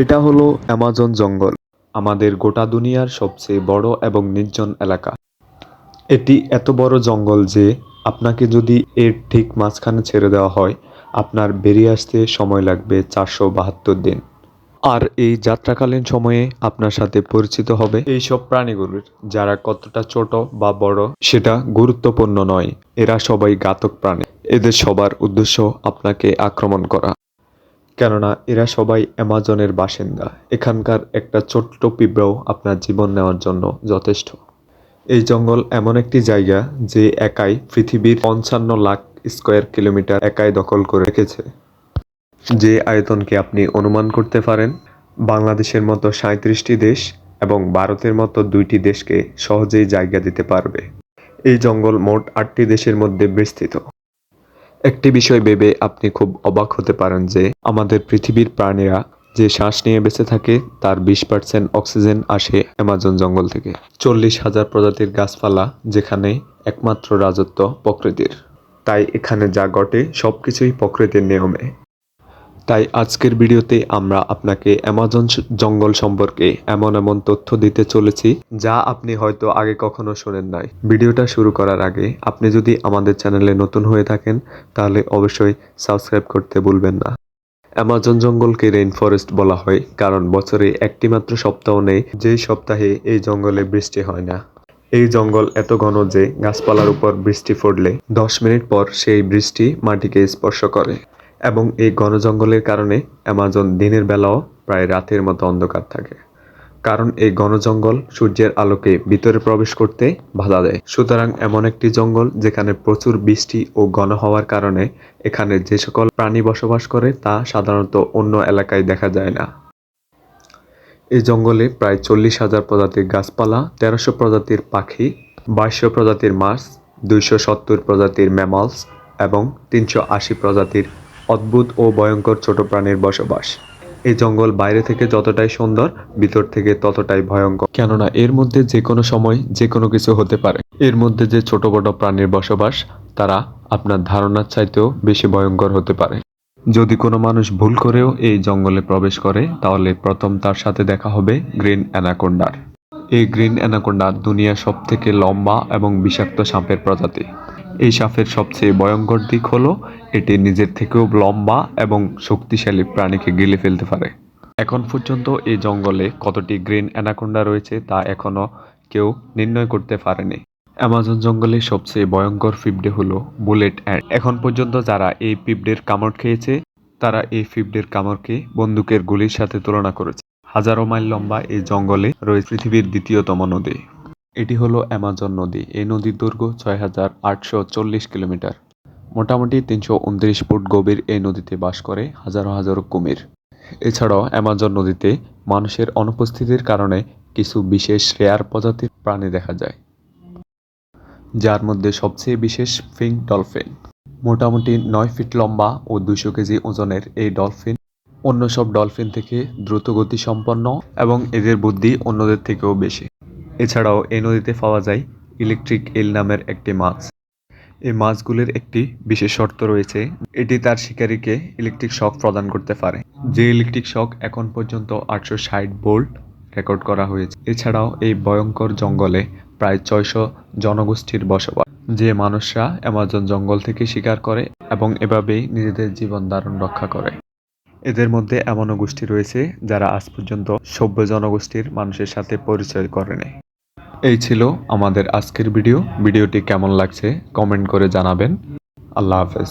এটা হলো অ্যামাজন জঙ্গল। আমাদের গোটা দুনিয়ার সবচেয়ে বড় এবং নির্জন এলাকা। এটি এত বড় জঙ্গল যে আপনাকে যদি এর ঠিক মাঝখানে ছেড়ে দেওয়া হয়, আপনার বেরিয়ে আসতে সময় লাগবে চারশো বাহাত্তর দিন। আর এই যাত্রাকালীন সময়ে আপনার সাথে পরিচিত হবে এইসব প্রাণীগুলির, যারা কতটা ছোট বা বড় সেটা গুরুত্বপূর্ণ নয়। এরা সবাই ঘাতক প্রাণী। এদের সবার উদ্দেশ্য আপনাকে আক্রমণ করা। কেননা এরা সবাই অ্যামাজনের বাসিন্দা। এখানকার একটা ছোট্ট পিঁপড়াও আপনার জীবন নেওয়ার জন্য যথেষ্ট। এই জঙ্গল এমন একটি জায়গা যে একাই পৃথিবীর পঞ্চান্ন লাখ স্কোয়ার কিলোমিটার একাই দখল করে রেখেছে। যে আয়তনকে আপনি অনুমান করতে পারেন, বাংলাদেশের মতো সাঁত্রিশটি দেশ এবং ভারতের মতো দুইটি দেশকে সহজেই জায়গা দিতে পারবে। এই জঙ্গল মোট আটটি দেশের মধ্যে বিস্তৃত। একটি বিষয় ভেবে আপনি খুব অবাক হতে পারেন যে আমাদের পৃথিবীর প্রাণীরা যে শ্বাস নিয়ে বেঁচে থাকে, তার বিশ পার্সেন্ট অক্সিজেন আসে অ্যামাজন জঙ্গল থেকে। চল্লিশ হাজার প্রজাতির গাছপালা যেখানে একমাত্র রাজত্ব প্রকৃতির। তাই এখানে যা ঘটে সব কিছুই প্রকৃতির নিয়মে। তাই আজকের ভিডিওতে আমরা আপনাকে অ্যামাজন জঙ্গল সম্পর্কে এমন এমন তথ্য দিতে চলেছি যা আপনি হয়তো আগে কখনো শোনেন নাই। ভিডিওটা শুরু করার আগে আপনি যদি আমাদের চ্যানেলে নতুন হয়ে থাকেন, তাহলে অবশ্যই সাবস্ক্রাইব করতে ভুলবেন না। অ্যামাজন জঙ্গলকে রেইন ফরেস্ট বলা হয়, কারণ বছরে একটি মাত্র সপ্তাহ নেই, যেই সপ্তাহে এই জঙ্গলে বৃষ্টি হয় না। এই জঙ্গল এত ঘন যে গাছপালার উপর বৃষ্টি পড়লে দশ মিনিট পর সেই বৃষ্টি মাটিকে স্পর্শ করে। এবং এই ঘন জঙ্গলের কারণে অ্যামাজন দিনের বেলাও প্রায় রাতের মতো অন্ধকার থাকে। কারণ এই ঘন জঙ্গল সূর্যের আলোকে ভিতরে প্রবেশ করতে বাধা দেয়। সুতরাং এমন একটি জঙ্গল যেখানে প্রচুর বৃষ্টি ও ঘন হওয়ার কারণে এখানে যে সকল প্রাণী বসবাস করে তা সাধারণত অন্য এলাকায় দেখা যায় না। এই জঙ্গলে প্রায় চল্লিশ হাজার প্রজাতির গাছপালা, তেরোশো প্রজাতির পাখি, বাইশশো প্রজাতির মাছ, দুইশো সত্তর প্রজাতির ম্যামালস এবং তিনশো আশি প্রজাতির অদ্ভুত ও ভয়ঙ্কর ছোট প্রাণীর বসবাস। এই জঙ্গল বাইরে থেকে যতটাই সুন্দর, ভিতর থেকে ততটাই ভয়ঙ্কর। কেননা এর মধ্যে যে কোনো সময় যে কোনো কিছু হতে পারে। এর মধ্যে যে ছোট বড় প্রাণীর বসবাস, তারা আপনার ধারণার চাইতেও বেশি ভয়ঙ্কর হতে পারে। যদি কোনো মানুষ ভুল করেও এই জঙ্গলে প্রবেশ করে, তাহলে প্রথম তার সাথে দেখা হবে গ্রিন অ্যানাকোন্ডার। এই গ্রিন অ্যানাকোন্ডা দুনিয়ার সব থেকে লম্বা এবং বিষাক্ত সাপের প্রজাতি। এই সাপের সবচেয়ে ভয়ঙ্কর দিক হলো এটি নিজের থেকেও লম্বা এবং শক্তিশালী প্রাণীকে গিলে ফেলতে পারে। এখন পর্যন্ত এই জঙ্গলে কতটি গ্রিন অ্যানাকোন্ডা রয়েছে তা এখনও কেউ নির্ণয় করতে পারেনি। অ্যামাজন জঙ্গলে সবচেয়ে ভয়ঙ্কর পিঁপড়ে হলো বুলেট অ্যান্ড। এখন পর্যন্ত যারা এই পিঁপড়ের কামড় খেয়েছে, তারা এই পিঁপড়ের কামড়কে বন্দুকের গুলির সাথে তুলনা করেছে। হাজারো মাইল লম্বা এই জঙ্গলে রয়েছে পৃথিবীর দ্বিতীয়তম নদী। এটি হলো অ্যামাজন নদী। এই নদীর দৈর্ঘ্য ছয় হাজার আটশো চল্লিশ কিলোমিটার। মোটামুটি তিনশো উনত্রিশ ফুট গভীর এই নদীতে বাস করে হাজারো হাজারো কুমির। এছাড়াও অ্যামাজন নদীতে মানুষের অনুপস্থিতির কারণে কিছু বিশেষ রেয়ার প্রজাতির প্রাণী দেখা যায়, যার মধ্যে সবচেয়ে বিশেষ ফিং ডলফিন। মোটামুটি নয় ফিট লম্বা ও দুশো কেজি ওজনের এই ডলফিন অন্য সব ডলফিন থেকে দ্রুত গতি সম্পন্ন এবং এদের বুদ্ধি অন্যদের থেকেও বেশি। এছাড়াও এই নদীতে পাওয়া যায় ইলেকট্রিক এল নামের একটি মাছ। এই মাছগুলির একটি বিশেষ শর্ত রয়েছে, এটি তার শিকারীকে ইলেকট্রিক শক প্রদান করতে পারে। যে ইলেকট্রিক শক এখন পর্যন্ত আটশো ষাট বোল্ট রেকর্ড করা হয়েছে। এছাড়াও এই ভয়ঙ্কর জঙ্গলে প্রায় ছয়শো জনগোষ্ঠীর বসবাস। যে মানুষরা অ্যামাজন জঙ্গল থেকে শিকার করে এবং এভাবেই নিজেদের জীবন ধারণ রক্ষা করে। এদের মধ্যে এমনও গোষ্ঠী রয়েছে যারা আজ পর্যন্ত সভ্য জনগোষ্ঠীর মানুষের সাথে পরিচয় করে করেনি। এই ছিল আমাদের আজকের ভিডিও। ভিডিওটি কেমন লাগছে কমেন্ট করে জানাবেন। আল্লাহ হাফেজ।